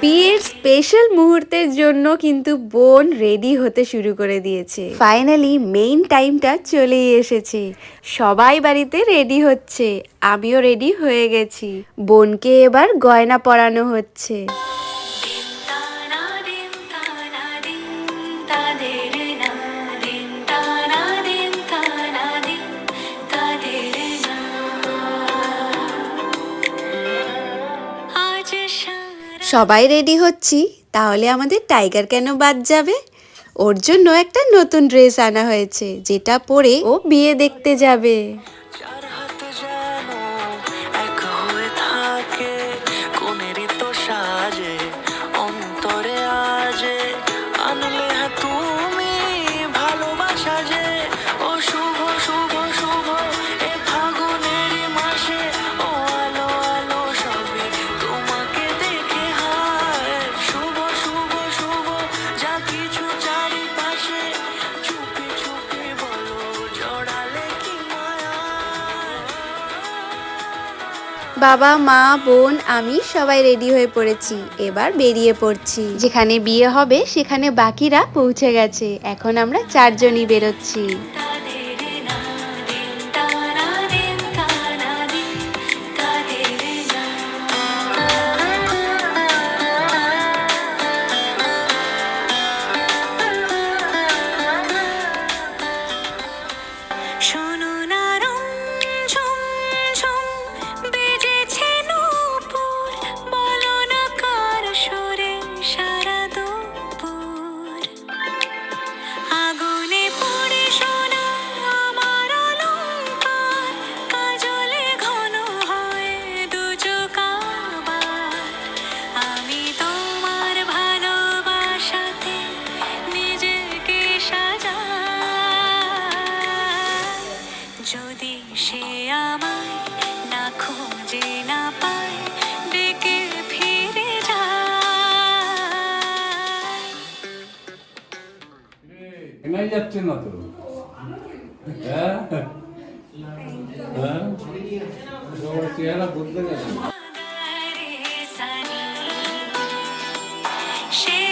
বিয়ের স্পেশাল মুহূর্তের জন্য কিন্তু বোন রেডি হতে শুরু করে দিয়েছে। ফাইনালি মেইন টাইমটা চলেই এসেছে। সবাই বাড়িতে রেডি হচ্ছে। আমিও রেডি হয়ে গেছি। বোনকে এবার গয়না পরানো হচ্ছে। সবাই রেডি হচ্ছি, তাহলে আমাদের টাইগার কেন বাদ যাবে? ওর জন্য একটা নতুন ড্রেস আনা হয়েছে, যেটা পরে ও বিয়ে দেখতে যাবে। বাবা, মা, বোন, আমি সবাই রেডি হয়ে পড়েছি। এবার বেরিয়ে পড়ছি। যেখানে বিয়ে হবে, সেখানে বাকিরা পৌঁছে গেছে। এখন আমরা চারজনই বেরোচ্ছি। সে আমায় না খোঁজে না পায় ডেকে ফিরে যায়। যাচ্ছে না তো? হ্যাঁ? হ্যাঁ? চেহারা বদলে গেছে। সে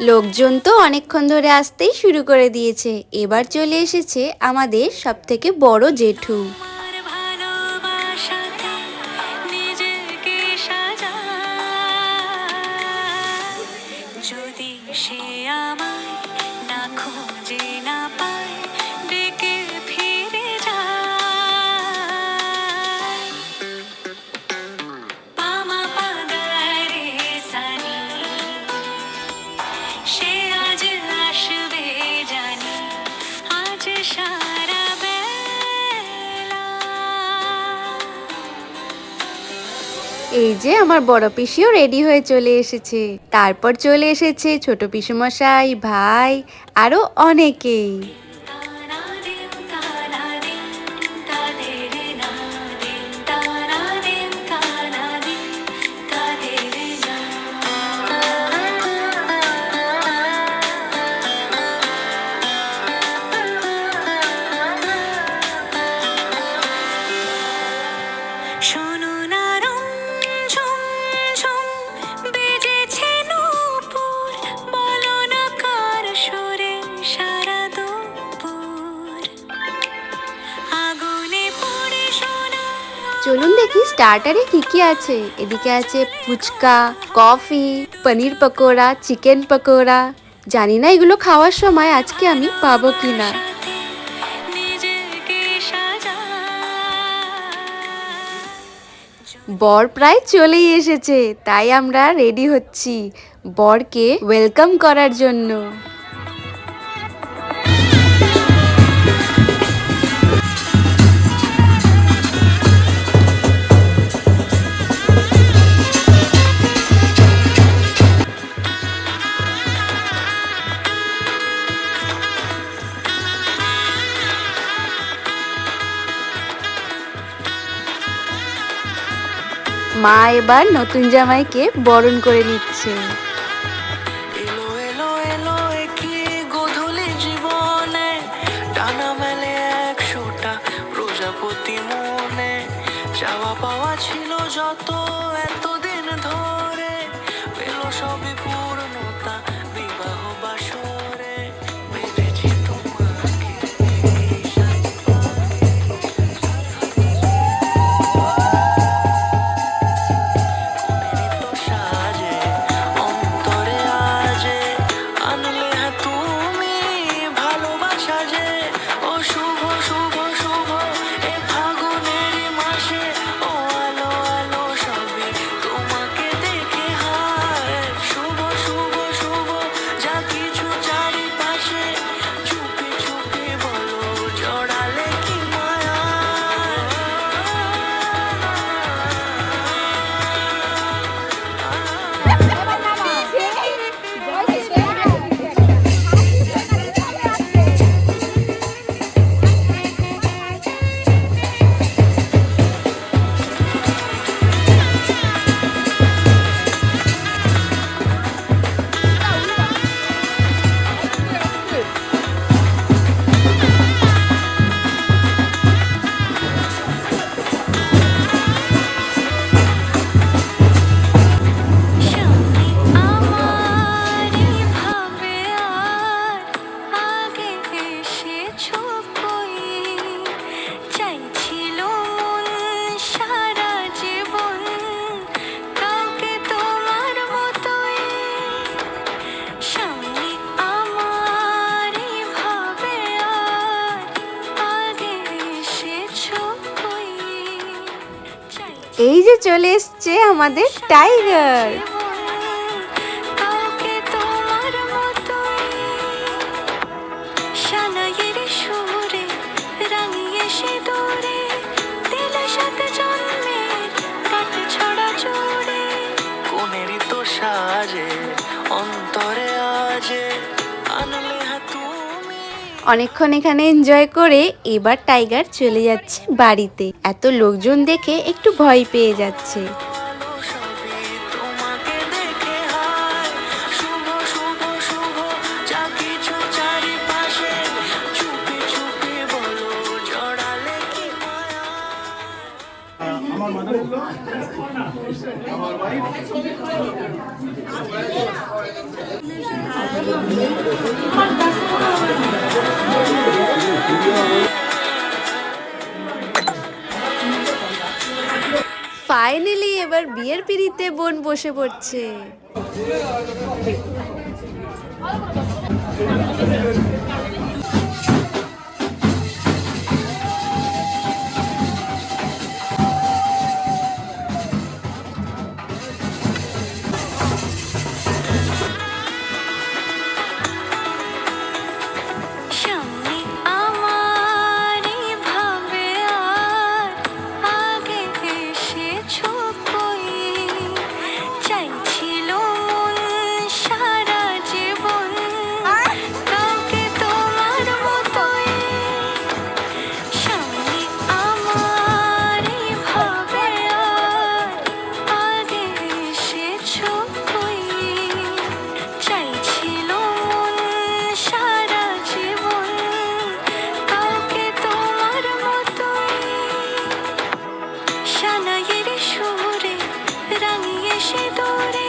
লোকজন তো অনেকক্ষণ ধরে আসতেই শুরু করে দিয়েছে। এবার চলে এসেছে আমাদের সবথেকে বড় জেঠু। এই যে আমার বড় পিসিও রেডি হয়ে চলে এসেছে। তারপর চলে এসেছে ছোট পিসুমশাই, ভাই, আরও অনেকেই। দেখি স্টার্টারে কি কি আছে? এদিকে আছে ফুচকা কফি পনির পকোড়া চিকেন পকোড়া। জানি না এগুলো খাওয়ার সময় আজকে আমি পাবো কি না বর প্রায় চলেই এসেছে, তাই আমরা রেডি হচ্ছি। বরকে ওয়েলকাম করার জন্য। মা এবার নতুন জামাইকে বরণ করে নিচ্ছে। যে চলে এসছে আমাদের টাইগার। সানাইয়ের সুরে রাঙিয়ে সে দৌড়ে অনেকক্ষণ এখানে এনজয় করে এবার টাইগার চলে যাচ্ছে বাড়িতে। এত লোকজন দেখে একটু ভয় পেয়ে যাচ্ছে। আমার ফাইনালি এবার বিয়ের পিড়িতে বোন বসে পড়ছে। আকাশে দূরে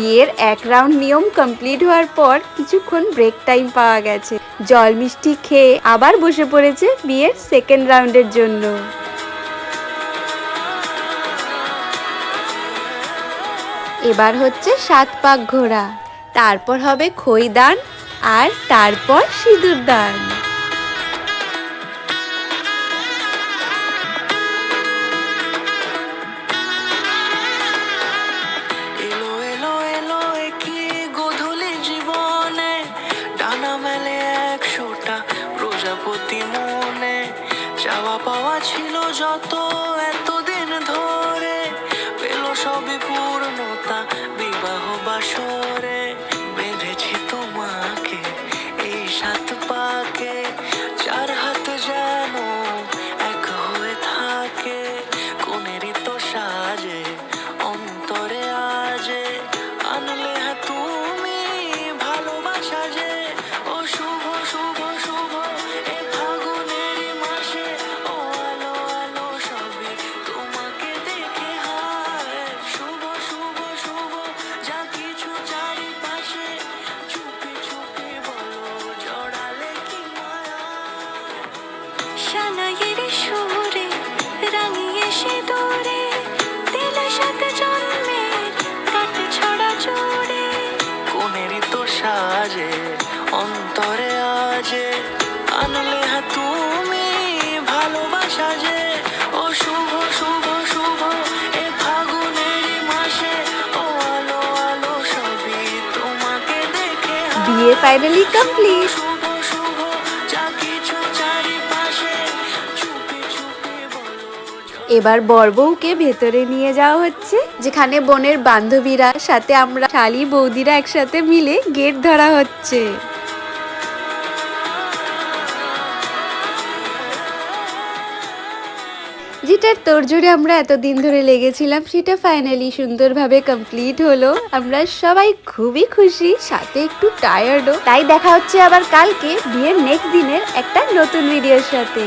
বিয়ের এক রাউন্ড নিয়ম কমপ্লিট হওয়ার পর কিছুক্ষণ ব্রেক টাইম পাওয়া গেছে। জল মিষ্টি খেয়ে আবার বসে পড়েছে বিয়ের সেকেন্ড রাউন্ডের জন্য। এবার হচ্ছে সাত পাক ঘোরা তারপর হবে খইদান আর তারপর সিঁদুর দান। চাওয়া পাওয়া ছিল যত এতদিন ধরে। পেল সবে পূর্ণতা, বিবাহ বাসরে। বেঁধেছি তোমাকে, এই সাত পাকে। চার হাত যেন এক হয়ে থাকে। কোনেরই তো সাজে, অন্তরে আজে। সানাইয়ের সুরে দিলে সাথে অন্তরে হা হ্যাঁ ভালোবাসা যে। শুভ শুভ শুভ মাসে আলো আলো তোমাকে দেখে ফাইনালি কমপ্লিট এবার বরবউকে ভেতরে নিয়ে যাওয়া হচ্ছে, যেখানে বোনের বান্ধবীরা সাথে আমরা শালি বৌদিরা একসাথে মিলে গেট ধরা হচ্ছে। যেটার তোড়জোড়ে আমরা এতদিন ধরে লেগেছিলাম, সেটা ফাইনালি সুন্দরভাবে কমপ্লিট হলো। আমরা সবাই খুবই খুশি, সাথে একটু টায়ার্ডও তাই দেখা হচ্ছে আবার কালকে, বিয়ের নেক্সট দিনের একটা নতুন ভিডিওর সাথে।